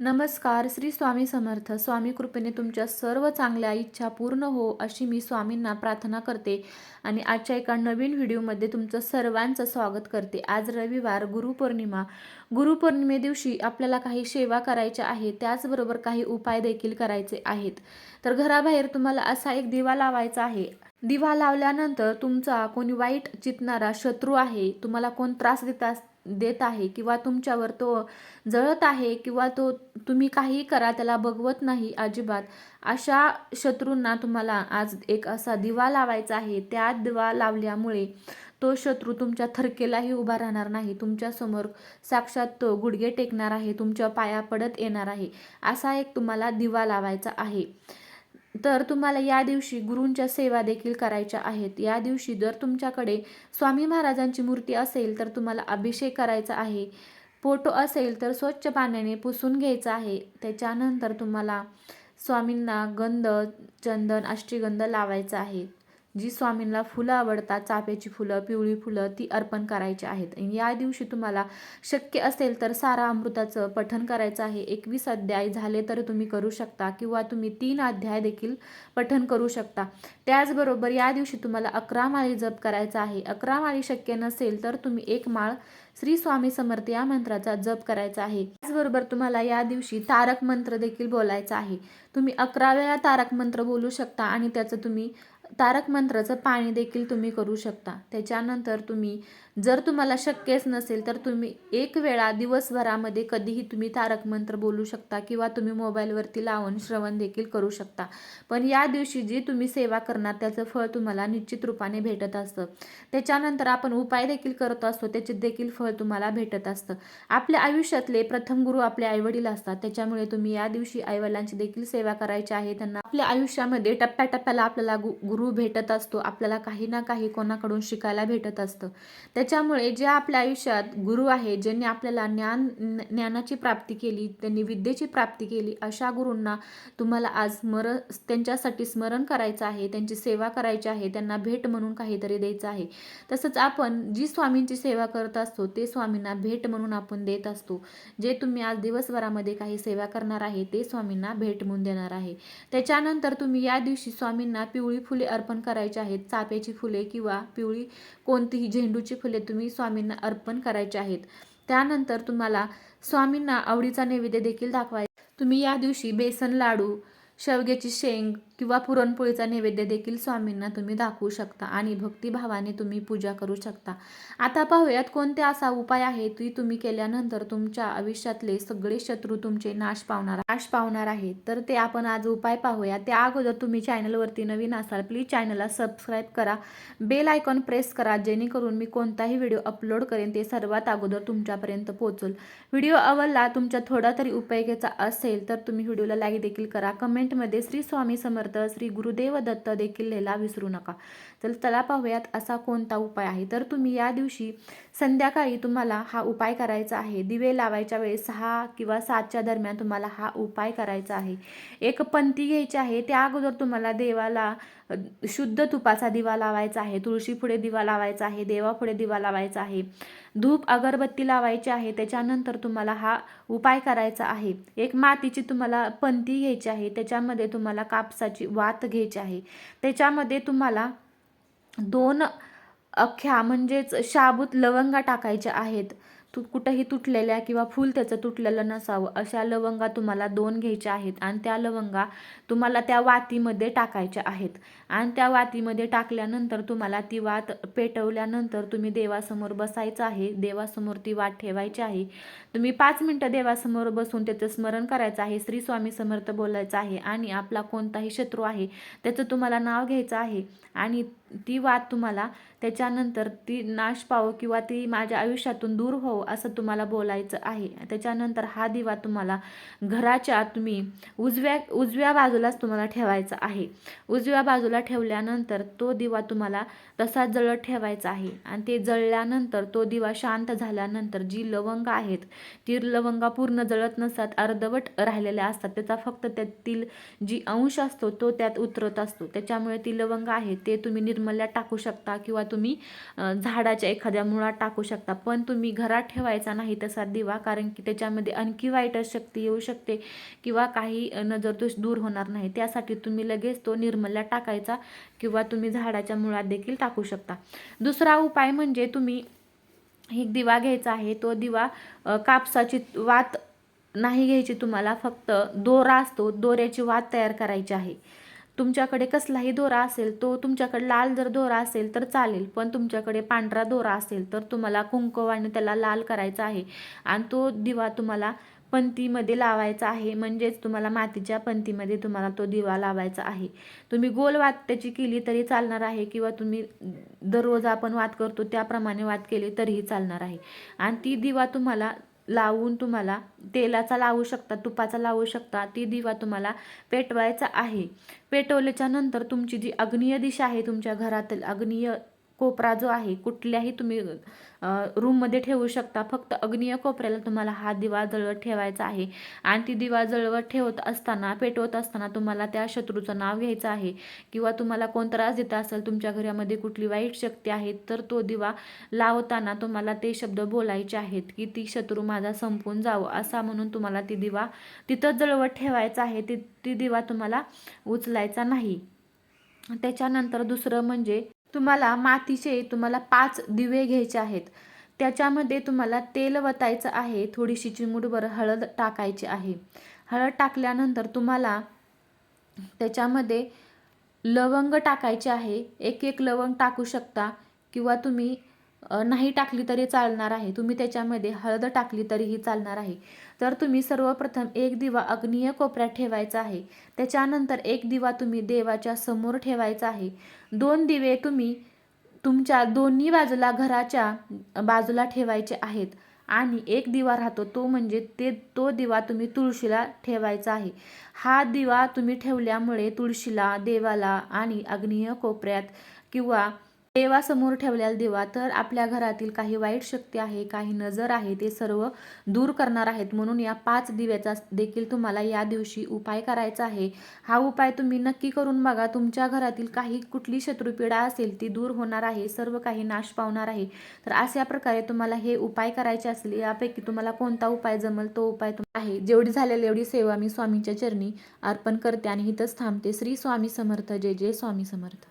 नमस्कार श्री स्वामी समर्थ. स्वामी कृपेने तुमच्या सर्व चांगल्या इच्छा पूर्ण हो अशी मी स्वामींना प्रार्थना करते आणि आजच्या एका नवीन व्हिडिओमध्ये तुमचं सर्वांचं स्वागत करते. आज रविवार गुरुपौर्णिमा. गुरुपौर्णिमे दिवशी आपल्याला काही सेवा करायच्या आहे त्याचबरोबर काही उपाय देखील करायचे आहेत. तर घराबाहेर तुम्हाला असा एक दिवा लावायचा आहे. दिवा लावल्यानंतर तुमचा कोणी वाईट चितणारा शत्रू आहे तुम्हाला कोण त्रास देत देत आहे किंवा तुमच्यावर तो जळत आहे किंवा तो तुम्ही काही करा त्याला बघवत नाही अजिबात. अशा शत्रूंना तुम्हाला आज एक असा दिवा लावायचा आहे. त्या दिवा लावल्यामुळे तो शत्रू तुमच्या थरकेलाही उभा राहणार नाही. तुमच्यासमोर साक्षात तो गुडघे टेकणार आहे. तुमच्या पाया पडत येणार आहे. असा एक तुम्हाला दिवा लावायचा आहे. तर तुम्हाला या दिवशी गुरूंच्या सेवा देखील करायच्या आहेत. या दिवशी जर तुमच्याकडे स्वामी महाराजांची मूर्ती असेल तर तुम्हाला अभिषेक करायचा आहे. फोटो असेल तर स्वच्छ पाण्याने पुसून घ्यायचा आहे. त्याच्यानंतर तुम्हाला स्वामींना गंध चंदन अष्टीगंध लावायचा आहे. जी स्वामींना फुलं आवडतात चाफ्याची फुलं पिवळी फुलं ती अर्पण करायची आहेत. या दिवशी तुम्हाला शक्य असेल तर सारा अमृताचं पठन करायचं आहे. एकवीस अध्याय झाले तर तुम्ही करू शकता किंवा तुम्ही तीन अध्याय देखील पठन करू शकता. त्याचबरोबर या दिवशी तुम्हाला अकरा माळी जप करायचा आहे. अकरा माळी शक्य नसेल तर तुम्ही एक माळ श्री स्वामी समर्थ या मंत्राचा जप करायचा आहे. त्याचबरोबर तुम्हाला या दिवशी तारक मंत्र देखील बोलायचा आहे. तुम्ही अकरा वेळा तारक मंत्र बोलू शकता आणि त्याचं तुम्ही तारक मंत्राचं पाणी देखील तुम्ही करू शकता. त्याच्यानंतर तुम्ही जर तुम्हाला शक्यच नसेल तर तुम्ही एक वेळा दिवसभरामध्ये कधीही तुम्ही तारक मंत्र बोलू शकता किंवा तुम्ही मोबाईलवरती लावून श्रवण देखील करू शकता. पण या दिवशी जी तुम्ही सेवा करणार त्याचं फळ तुम्हाला निश्चित रूपाने भेटत असतं. त्याच्यानंतर आपण उपाय देखील करत असतो त्याचे देखील फळ तुम्हाला भेटत असतं. आपल्या आयुष्यातले प्रथम गुरु आपले आईवडील असतात त्याच्यामुळे तुम्ही या दिवशी आईवडिलांची देखील सेवा करायची आहे. त्यांना आपल्या आयुष्यामध्ये टप्प्याटप्प्याला आपल्याला गु गुरु भेटत असतो. आपल्याला काही ना काही कोणाकडून शिकायला भेटत असतं. त्याच्यामुळे जे आपल्या आयुष्यात गुरु आहे ज्यांनी आपल्याला ज्ञान ज्ञानाची प्राप्ती केली त्यांनी विद्येची प्राप्ती केली अशा गुरूंना तुम्हाला आज स्मरण त्यांच्यासाठी स्मरण करायचं आहे त्यांची सेवा करायची आहे त्यांना भेट म्हणून काहीतरी द्यायचं आहे. तसंच आपण जी स्वामींची सेवा करत असतो ते स्वामींना भेट म्हणून आपण देत असतो. जे तुम्ही आज दिवसभरामध्ये काही सेवा करणार आहे ते स्वामींना भेट म्हणून देणार आहे. त्याच्यानंतर तुम्ही या दिवशी स्वामींना पिवळी फुले अर्पण करायची आहेत चाफ्याची फुले किंवा पिवळी कोणतीही झेंडूची फुले तुम्ही स्वामींना अर्पण करायचे आहेत. त्यानंतर तुम्हाला स्वामींना आवडीचा नैवेद्य देखील दाखवायचा तुम्ही या दिवशी बेसन लाडू शेवग्याची शेंग किंवा पुरणपोळीचा नैवेद्य देखील स्वामींना तुम्ही दाखवू शकता आणि भक्तिभावाने तुम्ही पूजा करू शकता. आता पाहूयात कोणते असा उपाय आहे ती तुम्ही केल्यानंतर तुमच्या आयुष्यातले सगळे शत्रू तुमचे नाश पावणार नाश पावणार आहेत. तर ते आपण आज उपाय पाहूया. त्या अगोदर तुम्ही चॅनलवरती नवीन असाल प्लीज चॅनलला सबस्क्राईब करा. बेल आयकॉन प्रेस करा जेणेकरून मी कोणताही व्हिडिओ अपलोड करेन ते सर्वात अगोदर तुमच्यापर्यंत पोहोचल. व्हिडिओ आवडला तुमच्या थोडा तरी उपयोगाचा असेल तर तुम्ही व्हिडिओला लाईक देखील करा. कमेंटमध्ये श्री स्वामी समर्थ श्री गुरुदेव दत्त देखील लिहायला विसरू नका. तर चला पाहूयात असा कोणता उपाय आहे. तर तुम्ही या दिवशी संध्याकाळी तुम्हाला हा उपाय करायचा आहे. दिवे लावायच्या वेळेस सहा किंवा सातच्या दरम्यान तुम्हाला हा उपाय करायचा आहे. एक पंथी घ्यायची आहे. त्या अगोदर तुम्हाला देवाला शुद्ध तुपाचा दिवा लावायचा आहे. तुळशी पुढे दिवा लावायचा आहे. देवापुढे दिवा लावायचा आहे. धूप अगरबत्ती लावायची आहे त्याच्यानंतर तुम्हाला हा उपाय करायचा आहे. एक मातीची तुम्हाला पंथी घ्यायची आहे त्याच्यामध्ये तुम्हाला कापसाची वात घ्यायची आहे. त्याच्यामध्ये तुम्हाला दोन अख्ख्या म्हणजेच शाबूत लवंगा टाकायच्या आहेत. तू कुठंही तुटलेल्या किंवा फूल त्याचं तुटलेलं नसावं अशा लवंगा तुम्हाला दोन घ्यायच्या आहेत आणि त्या लवंगा तुम्हाला त्या वातीमध्ये टाकायच्या आहेत. आणि त्या वातीमध्ये टाकल्यानंतर तुम्हाला ती वात पेटवल्यानंतर तुम्ही देवासमोर बसायचं आहे देवासमोर ती वात ठेवायची आहे. तुम्ही पाच मिनटं देवासमोर बसून त्याचं स्मरण करायचं आहे श्री स्वामी समर्थ बोलायचं आहे आणि आपला कोणताही शत्रू आहे त्याचं तुम्हाला नाव घ्यायचं आहे. आणि ती वाद तुम्हाला त्याच्यानंतर ती नाश पावो किंवा ती माझ्या आयुष्यातून दूर हो असं तुम्हाला बोलायचं आहे. त्याच्यानंतर हा दिवा तुम्हाला घराच्या तुम्ही उजव्या उजव्या बाजूलाच तुम्हाला ठेवायचा आहे. उजव्या बाजूला ठेवल्यानंतर तो दिवा तुम्हाला तसाच जळत ठेवायचा आहे. आणि ते जळल्यानंतर तो दिवा शांत झाल्यानंतर जी लवंग आहेत ती लवंगा पूर्ण जळत नसतात अर्धवट राहिलेल्या असतात. त्याचा फक्त त्यातील जी अंश असतो तो त्यात उतरत असतो. त्याच्यामुळे ती लवंग आहे ते तुम्ही निर्मल्यात टाकू शकता किंवा तुम्ही झाडाच्या एखाद्या मुळात टाकू शकता. पण तुम्ही घरात ठेवायचा नाही तसा दिवा कारण की त्याच्यामध्ये आणखी वाईट शक्ती येऊ शकते किंवा काही नजर दोष दूर होणार नाही. त्यासाठी तुम्ही लगेच तो निर्मल्यात टाकायचा किंवा तुम्ही झाडाच्या मुळात देखील टाकू शकता. दुसरा उपाय म्हणजे तुम्ही एक दिवा घ्यायचा आहे. तो दिवा कापसाची वात नाही घ्यायची तुम्हाला. फक्त दोरा असतो. दोऱ्याची वात तयार करायची आहे. तुमच्याकडे कसलाही दोरा असेल तो तुमच्याकडे लाल जर दोरा असेल तर चालेल पण तुमच्याकडे पांढरा दोरा असेल तर तुम्हाला कुंकवाने त्याला लाल करायचा आहे. आणि तो दिवा तुम्हाला पंतीमध्ये लावायचा आहे म्हणजेच तुम्हाला मातीच्या पंतीमध्ये तुम्हाला तो दिवा लावायचा आहे. तुम्ही गोल वात त्याची केली तरी चालणार आहे किंवा तुम्ही दररोज आपण वात करतो त्याप्रमाणे वात केली तरीही चालणार आहे. आणि ती दिवा तुम्हाला लावून तुम्हाला तेलाचा लावू शकता तुपाचा लावू शकता ती दिवा तुम्हाला पेटवायचा आहे. पेटवल्याच्या नंतर तुमची जी अग्नीय दिशा आहे तुमच्या घरातील अग्नीय कोपरा जो आहे कुठल्याही तुम्ही रूममध्ये ठेवू शकता. फक्त अग्नीय कोपऱ्याला तुम्हाला हा दिवा जळवत ठेवायचा आहे. आणि ती दिवा जळवत ठेवत असताना पेटवत असताना तुम्हाला त्या शत्रूचं नाव घ्यायचं आहे. किंवा तुम्हाला कोण त्रास देत असेल तुमच्या घरामध्ये कुठली वाईट शक्ती आहे तर तो दिवा लावताना तुम्हाला ते शब्द बोलायचे आहेत की ती शत्रू माझा संपून जावं. असा म्हणून तुम्हाला ती दिवा तिथंच जळवत ठेवायचा आहे. ती ती दिवा तुम्हाला उचलायचा नाही. त्याच्यानंतर दुसरं म्हणजे तुम्हाला मातीचे तुम्हाला पाच दिवे घ्यायचे आहेत. त्याच्यामध्ये तुम्हाला तेल वतायचं आहे थोडीशी चिमूटभर हळद टाकायची आहे. हळद टाकल्यानंतर तुम्हाला त्याच्यामध्ये लवंग टाकायचे आहे. एक एक लवंग टाकू शकता किंवा तुम्ही नाही टाकली तरी चालणार आहे. तुम्ही त्याच्यामध्ये हळद टाकली तरीही चालणार आहे. तर तुम्ही सर्वप्रथम एक दिवा अग्नीय कोपऱ्यात ठेवायचा आहे. त्याच्यानंतर एक दिवा तुम्ही देवाच्या समोर ठेवायचा आहे. दोन दिवे तुम्ही तुमच्या दोन्ही बाजूला घराच्या बाजूला ठेवायचे आहेत. आणि एक दिवा राहतो तो म्हणजे ते तो दिवा तुम्ही तुळशीला ठेवायचा आहे. हा दिवा तुम्ही ठेवल्यामुळे तुळशीला देवाला आणि अग्नीय कोपऱ्यात किंवा देवासमोर ठेवलेला दिवा तर आपल्या घरातील काही वाईट शक्ती आहे काही नजर आहे ते सर्व दूर करणार आहेत. म्हणून या पाच दिव्याचा देखील तुम्हाला या दिवशी उपाय करायचा आहे. हा उपाय तुम्ही नक्की करून बघा. तुमच्या घरातील काही कुठली शत्रुपीडा असेल ती दूर होणार आहे सर्व काही नाश पावणार आहे. तर अशा प्रकारे तुम्हाला हे उपाय करायचे असले यापैकी तुम्हाला कोणता उपाय जमल तो उपाय आहे. जेवढी झालेली एवढी सेवा मी स्वामींच्या चरणी अर्पण करते आणि इथंच थांबते. श्री स्वामी समर्थ. जय जय स्वामी समर्थ.